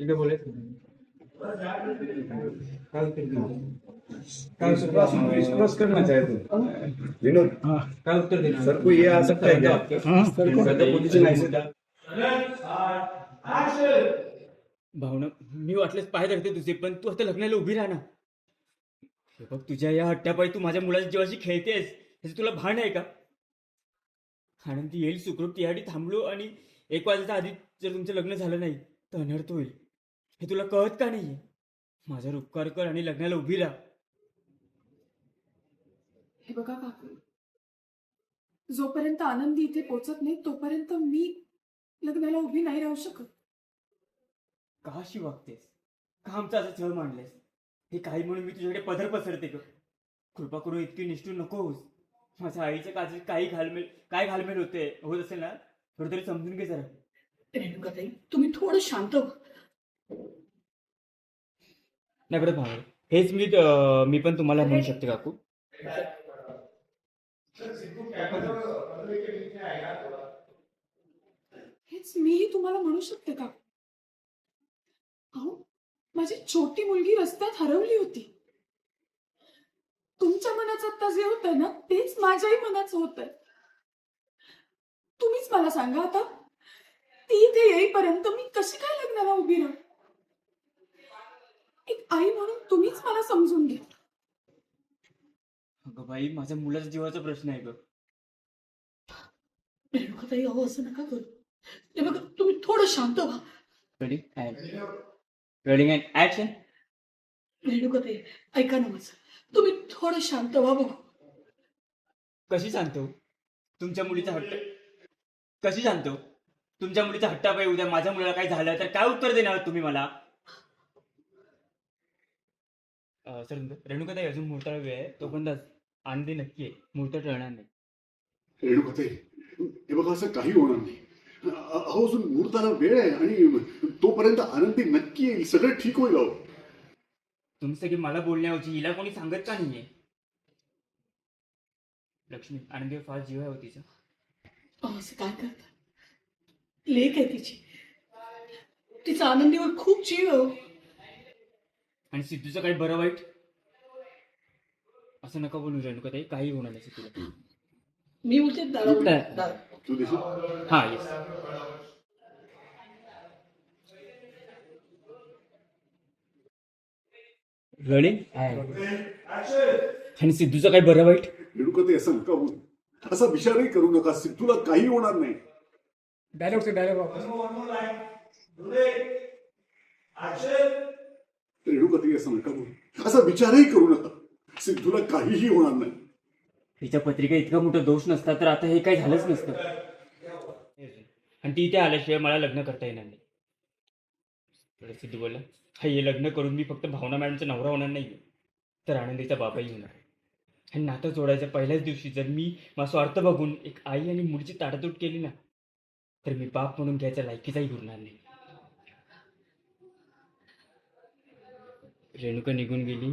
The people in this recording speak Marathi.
बोलायचं हैं विनोद. काय उत्तर देणार. सर ये आ सकता है? क्या सर का भावना मी वाटल्यास पाय धरते तुझे पण तू आता लग्नाला उभी राहा ना. हे बघ तुझ्या या हट्ट्यापायी तू माझ्या मुलाच्या जीवाशी खेळतेस ह्याचं तुला भान आहे का? आनंदी येईल सुखरूप त्यासाठी थांबलो आणि एक वाजता आधी जर तुमचं लग्न झालं नाही तर अनर्थ होईल. हे तुला कळत का नाहीये? माझा उपकार कर आणि लग्नाला उभी राहा. हे बघा काकू. जोपर्यंत आनंदी इथे पोचत नाही तोपर्यंत मी लग्नाला उभी नाही राहू शकत. का अशी वागतेस? का आमचा असा छळ मांडलेस? हे काही म्हणून मी तुझ्याकडे पदर पसरते ग. कृपा करून इतकी निष्ठूर नको होस माझ्या आईच्या काळजीत काही घालमेल काय घालमेल होते होत असेल ना? थोडं तरी समजून घे जरा. रेणुकाताई तुम्ही थोडं शांत व्हा. नाही परत भाव हेच मी मी पण तुम्हाला म्हणू शकते काकू. हेच मीही तुम्हाला म्हणू शकते का अहो माझी छोटी मुलगी रस्त्यात हरवली होती. तुमच्या मनात आता जे होत ना तेच माझ्याही मनाचं होत तुम्हीच मला सांगा आता ती इथे येईपर्यंत मी कशी काय लग्नाला उभी राहू? आई म्हणून तुम्हीच मला समजून घ्या. अगं बाई माझ्या मुलाच्या जीवाचा प्रश्न आहे ग. रेणुकाताई अहो असं नका करू. हे बघा तुम्ही थोडं शांत व्हा. रेडिंग अँड ऍक्शन रेणुकाताई ऐका ना माझं. तुम्ही थोडं शांत व्हा बघू. कशी सांगतो तुमच्या मुलीचा हट्ट कशी सांगतो तुमच्या मुलीचा हट्टापायी उद्या. माझ्या मुलाला काही झालं तर काय उत्तर देणार तुम्ही मला? सर रेणुकाताई अजून मुहूर्ताला वेळ आहे. तोपर्यंत आनंदी नक्की आहे. मुहूर्त टळणार नाही. रेणुकते हे बघा असं काही होणार नाही. अहो अजून मुहूर्ताला वेळ आहे आणि तोपर्यंत आनंदी नक्की येईल. सगळं ठीक होईल अहो. तुम्ही सगळी मला बोलण्याऐवजी हिला कोणी सांगत का नाहीये? लक्ष्मी आनंदीवर फार जीव आहे हो तिचा. अहो, असं काय करता? लेक आहे तिची. तिचा आनंदीवर खूप जीव आहे हो. आणि सिद्धूचं काही बरं वाईट? असं नका बोलू रेणुकाताई काही होणार नाही तुला मी बोलते तू देशील हा येस रडी आणि सिद्धूचं काही बरं वाईट? रेणुकते असं नका बोलू. असा विचारही करू नका. सिद्धूला काही होणार नाही. डायलॉग से डायलॉग असं नका बोलू असा विचारही करू नका. सिद्धूला काहीही होणार नाही. तिच्या पत्रिका इतका मोठा दोष नसता तर आता हे काही झालंच नसतं. आणि ती इथे आल्याशिवाय मला लग्न करता येणार नाही. थोडं सिद्धू बोलला. हा हे लग्न करून मी फक्त भावना मॅडमचा नवरा होणार नाही तर आनंदीचा बाबाही होणार आणि नातं जोडायच्या पहिल्याच दिवशी जर मी माझा स्वार्थ बघून एक आई आणि मुलीची ताटातूट केली ना तर मी बाप म्हणून घ्यायच्या लायकीचाही उरणार नाही. रेणुका निघून गेली.